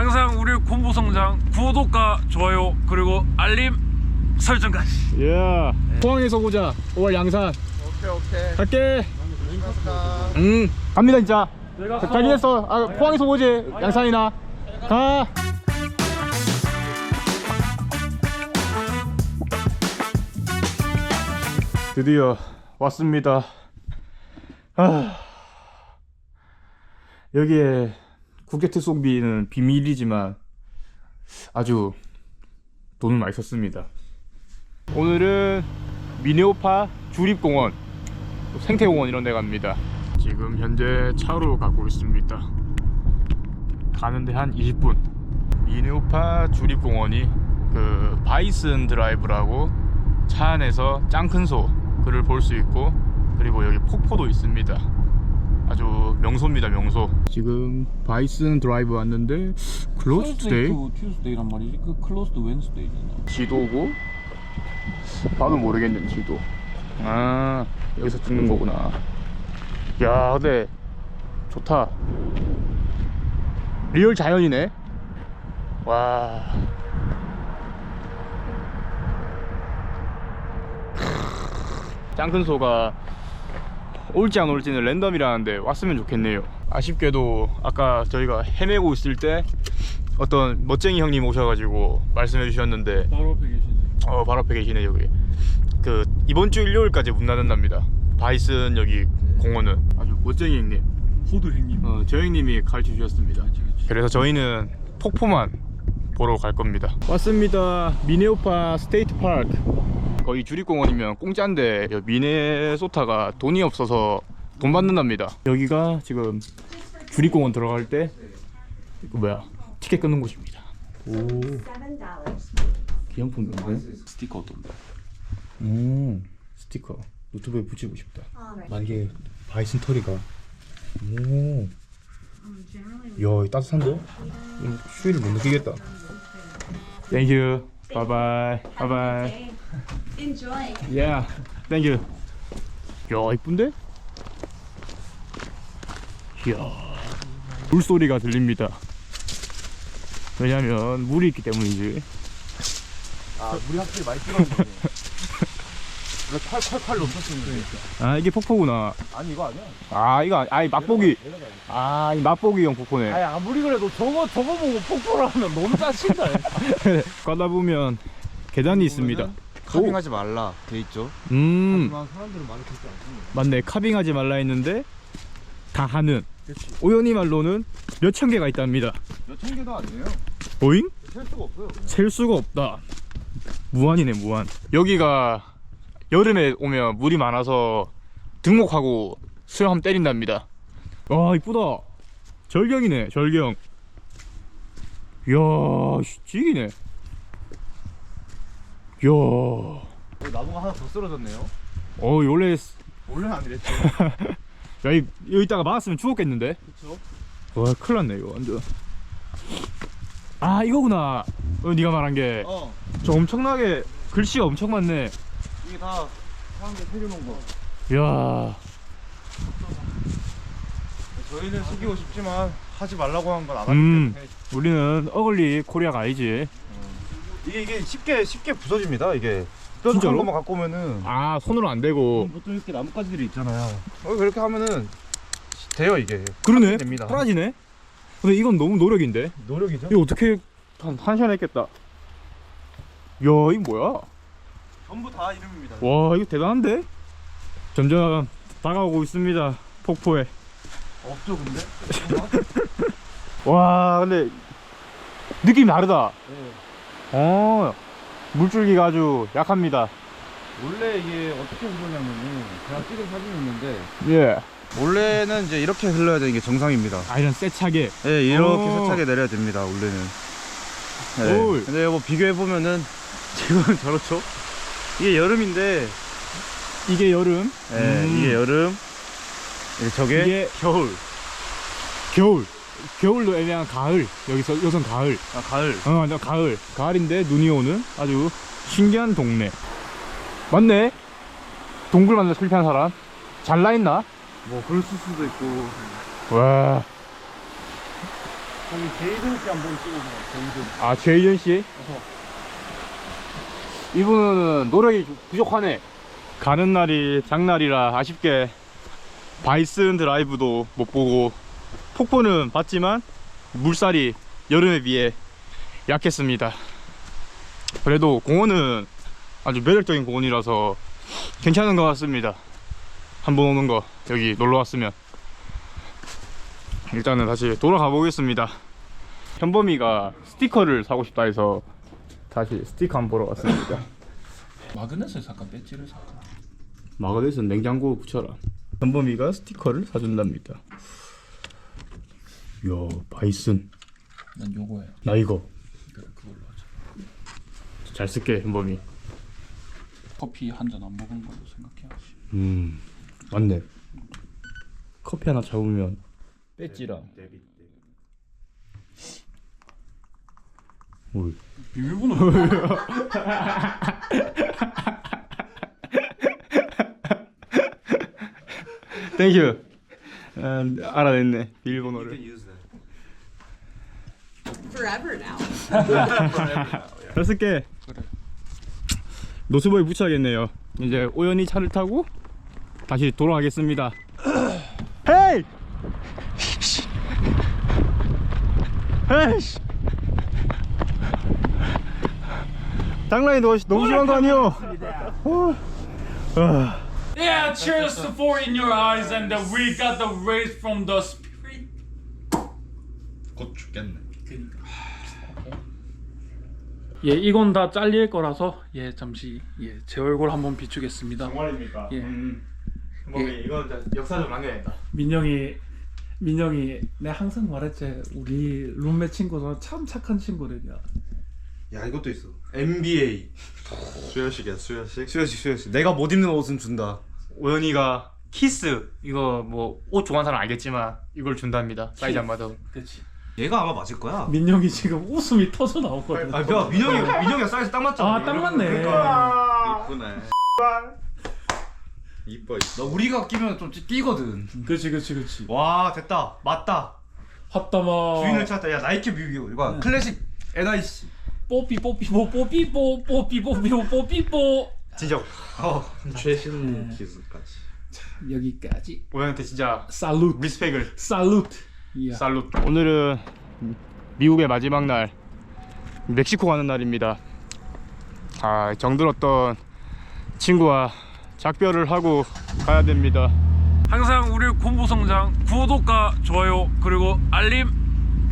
항상 우리 곰보성장 구독과 좋아요 그리고 알림 설정까지 예. 포항에서 보자. 5월 양산. 오케이 오케이 갈게. 감사합니다 응. 갑니다 진짜. 잘 지냈어. 아, 포항에서 보지. 양산이나. 가. 드디어 왔습니다. 아. 여기에 국외 특송비는 비밀이지만 아주 돈을 많이 썼습니다. 오늘은 미네오파 주립공원 생태공원 이런 데 갑니다. 지금 현재 차로 가고 있습니다. 가는데 한 20분. 미네오파 주립공원이 그 바이슨 드라이브라고 차 안에서 짱큰 소 그를 볼 수 있고 그리고 여기 폭포도 있습니다 아주 명소입니다 명소. 지금 바이슨 드라이브 왔는데 클로즈 투데이 to Tuesday란 말이지. 그 closed Wednesday잖아 지도고 봐도 모르겠는 지도. 아 여기서 찍는 거구나. 야 근데 좋다. 리얼 자연이네. 와. 짱큰 소가 올지 안 올지는 랜덤이라는데 왔으면 좋겠네요. 아쉽게도 아까 저희가 헤매고 있을 때 어떤 멋쟁이 형님 오셔가지고 말씀해 주셨는데 바로 앞에 계시네. 어 바로 앞에 계시네 여기. 그 이번 주 일요일까지 문 닫는답니다. 바이슨 여기 공원은. 아주 멋쟁이 형님. 호두 형님. 어, 저 형님이 가르쳐 주셨습니다. 그래서 저희는 폭포만 보러 갈 겁니다. 왔습니다. 미네오파 스테이트 파크 거의 주립공원이면 공짜인데 미네소타가 돈이 없어서 돈 받는답니다 여기가 지금 주립공원 들어갈 때 이거 뭐야 티켓 끊는 곳입니다 오 dollars. 기념품인데? 스티커 어떤데? 음 스티커 노트북에 붙이고 싶다. 만약에 바이슨 털이가 오 이야 따뜻한데? 음, 추위를 못 느끼겠다 땡큐 바이바이 바이바이 okay. enjoy. 야 땡큐 야 이쁜데? 이야 물소리가 들립니다. 왜냐면 물이 있기 때문이지. 아 물이 확실히 많이 거네 콸콸콸 넘쳤었는데. 아 이게 폭포구나. 아니 이거 아니야? 아 이거 아니 맛보기. 아 이 맛보기용 폭포네. 아니 아무리 그래도 저거 저거 보고 폭포를 하면 너무 짜친다 가다 보면 계단이 있습니다. 카빙하지 말라. 돼 있죠? 음. 하지만 사람들은 말을 듣지 않습니다. 맞네. 카빙하지 말라 했는데 다 하는. 그렇지. 오연이 말로는 몇 천 개가 있답니다. 몇 천 개도 아니에요. 보잉? 셀 수가 없어요 셀 수가 없다. 무한이네 무한. 여기가 여름에 오면 물이 많아서 등목하고 수영하면 때린답니다 와 이쁘다 절경이네 절경 이야 씨, 찌기네 이야 어 나무가 하나 더 쓰러졌네요 원래 원래는 안 이랬죠 야, 이, 여기 있다가 맞았으면 죽었겠는데? 그쵸 와, 큰일 났네, 이거, 완전. 아, 이거구나. 어, 네가 말한 게. 어저 엄청나게, 글씨가 엄청 많네. 이게 다 사람들 새겨놓은 거 이야, 저희는 새기고 싶지만 하지 말라고 한 건 안 하기 음. 때문에 우리는 어글리 코리아가 아니지. 이게 이게 쉽게 쉽게 부서집니다 이게 뾰족한 진짜로? 것만 갖고 오면은 아, 손으로 안 되고. 보통 이렇게 나뭇가지들이 있잖아요 어, 그렇게 하면은 돼요 이게 그러네? 됩니다. 떨어지네? 근데 이건 너무 노력인데? 노력이죠 이거 어떻게 한, 한 시간 했겠다. 야, 이거 뭐야? 전부 다 이름입니다 와, 이거 대단한데? 점점 다가오고 있습니다. 폭포에. 없죠 근데 와 근데 느낌이 다르다 네. 어 물줄기가 아주 약합니다 원래 이게 어떻게 흐르냐면은 제가 찍은 사진이 있는데 예 원래는 이제 이렇게 흘러야 되는 게 정상입니다 아 이런 세차게 네 이렇게 오. 세차게 내려야 됩니다 원래는 오. 네. 근데 뭐 비교해 보면은 지금 저렇죠 이게 여름인데 이게 여름? 네, 음. 이게 여름. 이게 저게 이게 겨울. 겨울. 겨울도 애매한 가을. 여기서 여기선 가을. 아 가을. 어 완전 가을. 가을인데 눈이 오는 아주 신기한 동네. 맞네. 동굴 만나 실패한 사람. 잘 나 있나? 뭐 그럴 수도 있고. 와. 거기 제이든 씨 한번 찍어보세요. 제이든. 아 제이든 씨? 이분은 노력이 부족하네. 가는 날이 장날이라 아쉽게 바이슨 드라이브도 못 보고 폭포는 봤지만 물살이 여름에 비해 약했습니다. 그래도 공원은 아주 매력적인 공원이라서 괜찮은 것 같습니다. 한 번 오는 거 여기 놀러 왔으면 일단은 다시 돌아가 보겠습니다. 현범이가 스티커를 사고 싶다 해서 다시 스티커 한번 보러 왔습니다. 마그넷을 살까 배지를 살까? 마그넷은 냉장고 붙여라. 현범이가 스티커를 사준답니다. 이야 바이슨 난 요거 해. 나 이거 그래 그걸로 하자. 잘 쓸게 현범이. 커피 한 잔 안 먹은 걸로 생각해야지. 음 맞네. 커피 하나 잡으면 배지랑. 오 비밀번호 땡큐. 아, 알아냈네 비밀번호를. Forever now. 잘 쓸게. 그래. 노스보에 붙여야겠네요. 이제 오연이 차를 타고 다시 돌아가겠습니다. 헤이! 헤이 씨! 장난이 너무, 너무 심한 거 아니요? 어. 아, Yeah, cheers for in your eyes and uh, we got the race from the spirit. 곧 죽겠네. 예, 이건 다 잘릴 거라서 예, 잠시 예, 제 얼굴 한번 비추겠습니다. 정말입니까? 예. 음. 뭐 예. 이건 역사적으로 남겨야겠다. 민영이 민영이 내가 항상 말했지 우리 룸메 친구도 참 착한 친구들이야. 야 이것도 있어. NBA. 수여식이야 수여식. 수여식 수여식. 내가 못 입는 옷은 준다. 오연이가 키스 이거 뭐 옷 좋아하는 사람 알겠지만 이걸 준답니다. 사이즈 안 맞아도. 그렇지. 얘가 아마 맞을 거야. 민영이 지금 웃음이 터져 나오거든. 아, 야, 민영이 민영이가 사이즈 딱 맞잖아. 아, 딱 맞네. 이쁘네. 이뻐. 너 우리가 끼면 좀 띄거든. 그렇지, 그렇지, 그렇지. 와 됐다 맞다 핫다마. 주인을 찾았다 야 나이키 뮤비오 이거 클래식 NIC 뽀삐 뽀 삐 뽀 뽀삐 뽀 뽀삐 뽀 삐 뽀 뽀삐 뽀. 진짜 어 최신 기술까지 여기까지. 오연한테 진짜 살루트. 리스펙을. 살루트. 이야. 살룻. 오늘은 미국의 마지막 날 멕시코 가는 날입니다. 아 정들었던 친구와 작별을 하고 가야 됩니다. 항상 우리 공부 성장 구독과 좋아요 그리고 알림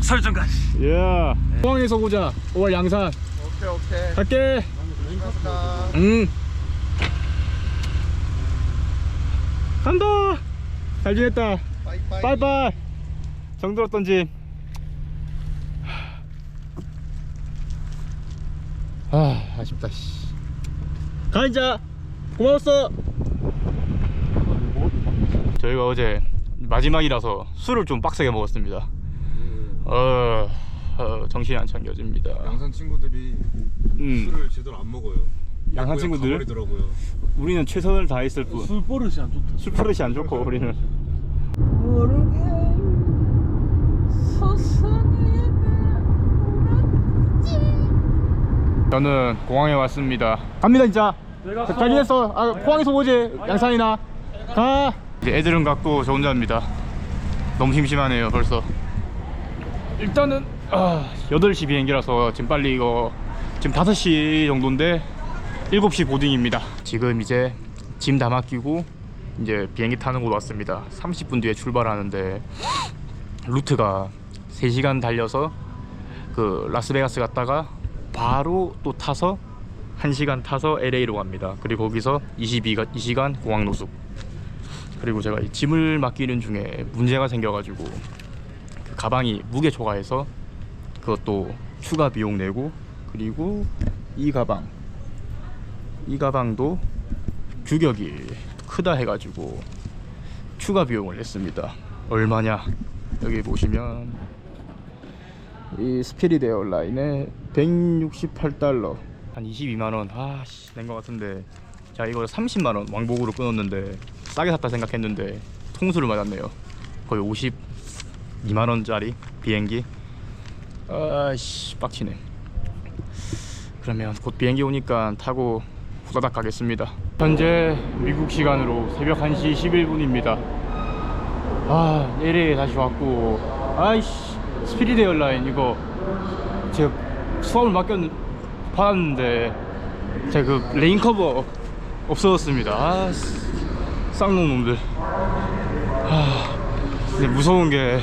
설정까지. 예. 포항에서 보자. 5월 양산. 오케이 오케이 갈게. 감사합니다 응. 간다. 잘 지냈다. 빠이빠이 빠이빠이. 정들었던 집. 아 아쉽다. 씨. 가 이제. 고마웠어. 저희가 어제 마지막이라서 술을 좀 빡세게 먹었습니다. 어, 어 정신이 안 차려집니다. 양산 친구들이 음, 술을 제대로 안 먹어요 양산 친구들 가버리더라고요 우리는 최선을 다했을 뿐. 술 버릇이 안 좋다. 술 버릇이 안 좋고 우리는. 저는 공항에 왔습니다. 갑니다 진짜. 잘 지냈어. 아, 포항에서 오지. 양산이나. 가. 이제 애들은 갔고 저 혼자입니다. 너무 심심하네요 벌써. 일단은 아, 8시 비행기라서 지금 빨리 이거 지금 5시 정도인데 7시 보딩입니다. 지금 이제 짐 다 맡기고 이제 비행기 타는 곳 왔습니다. 30분 뒤에 출발하는데 루트가 3시간 달려서 그 라스베가스 갔다가 바로 또 타서 1시간 타서 LA로 갑니다. 그리고 거기서 22가, 2시간 공항 노숙. 그리고 제가 이 짐을 맡기는 중에 문제가 생겨가지고 그 가방이 무게 초과해서 그것도 추가 비용 내고 그리고 이 가방 이 가방도 규격이 크다 해가지고 추가 비용을 냈습니다. 얼마냐? 여기 보시면 이 스피릿 에어라인에 168달러 한 22만 원. 아씨 낸 것 같은데 자 이거 30만 원 왕복으로 끊었는데 싸게 샀다 생각했는데 통수를 맞았네요. 거의 52만 원짜리 비행기? 아씨 빡치네. 그러면 곧 비행기 오니까 타고 후다닥 가겠습니다. 현재 미국 시간으로 새벽 1시 11분입니다. 아 LA 다시 왔고. 아이씨 스피리드 에어라인 이거. 제가 수업을 맡겼 받았는데 제가 그 레인 커버 없어졌습니다. 아 씨, 쌍놈 놈들. 아 근데 무서운 게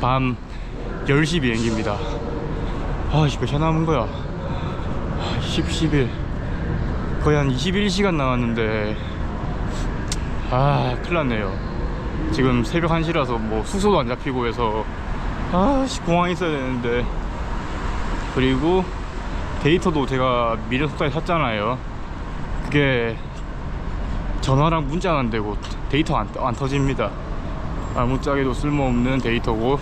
밤 10시 비행기입니다. 아 이거 몇 남은 거야? 아, 10, 11 거의 한 21시간 남았는데. 아 큰일 났네요. 지금 새벽 1시라서 뭐 숙소도 안 잡히고 해서. 아씨 공항에 있어야 되는데. 그리고 데이터도 제가 미래 속도에 샀잖아요. 그게 전화랑 문자는 안 되고 데이터 안, 안 터집니다 아무짝에도 쓸모없는 데이터고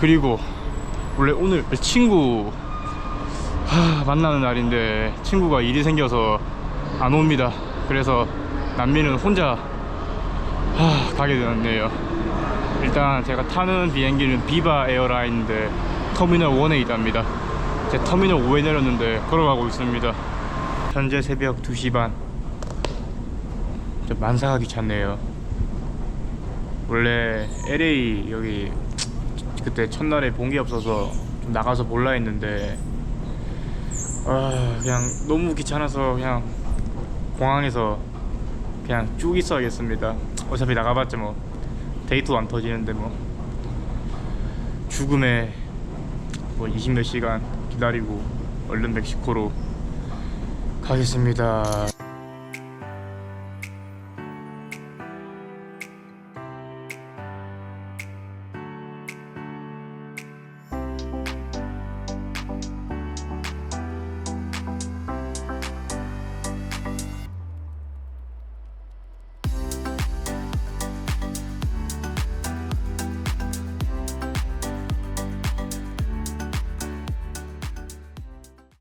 그리고 원래 오늘 친구 하, 만나는 날인데 친구가 일이 생겨서 안 옵니다. 그래서 남미는 혼자 하, 가게 되었네요. 일단 제가 타는 비행기는 비바 에어라인인데 터미널 1에 있답니다. 제 터미널 5에 내렸는데 걸어가고 있습니다. 현재 새벽 2시 반. 좀 만사가 귀찮네요 원래 LA 여기 그때 첫날에 본게 없어서 좀 나가서 볼라 했는데 아 그냥 너무 귀찮아서 그냥 공항에서 그냥 쭉 있어야겠습니다. 어차피 나가봤자 뭐 데이트도 안 터지는데 뭐. 죽음에 뭐 20몇 시간 기다리고 얼른 멕시코로 가겠습니다